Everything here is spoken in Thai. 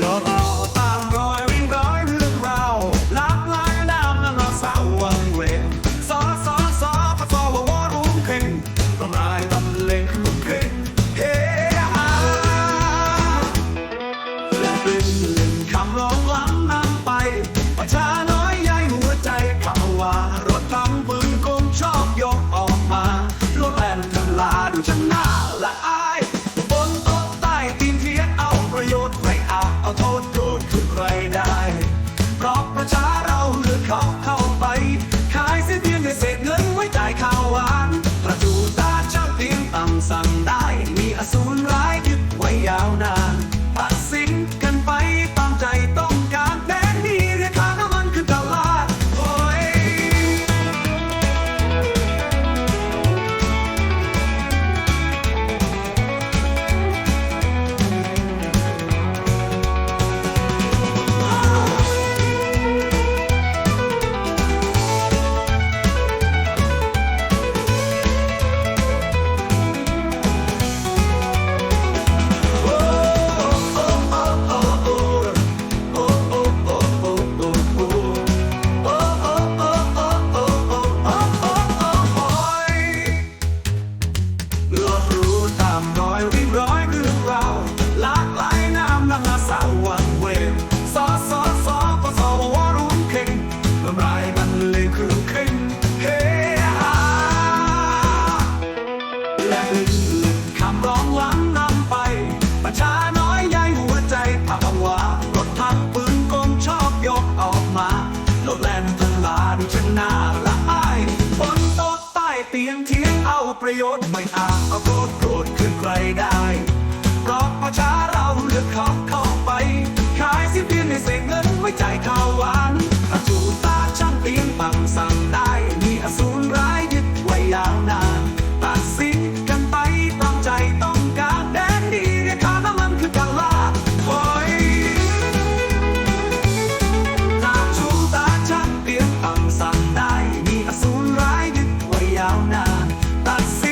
โลกเราตามรอยวิ่งร้อยเรื่องเราลับลายน้ำนั้สาววังเวงสอสอสอพอสอววรุ่งเข่งต้องอายำเล็งเข่งเฮาเป็เล่นคำร้งล้ำนำไปประชาน้อยใหญ่หัวใจภาวะรถทำปืนกลชอบยกออกมาโลแล่นทำลาดูชนะ และลึกคำร้องหลังนำไป ประชาน้อยใหญ่หัวใจภาวารถทังปืนกงชอบยกออกมาโลดแล่นตลาดชนะละอายบนโต๊ะใต้เตียงเทียงเอาประโยชน์ไม่อาจเอาโกรธโกรธคือใครได้เพราะประชาเราเลือกเขาเข้าไป ขายสิเพียงในเศษเงินไว้จ่ายข้า fantasía.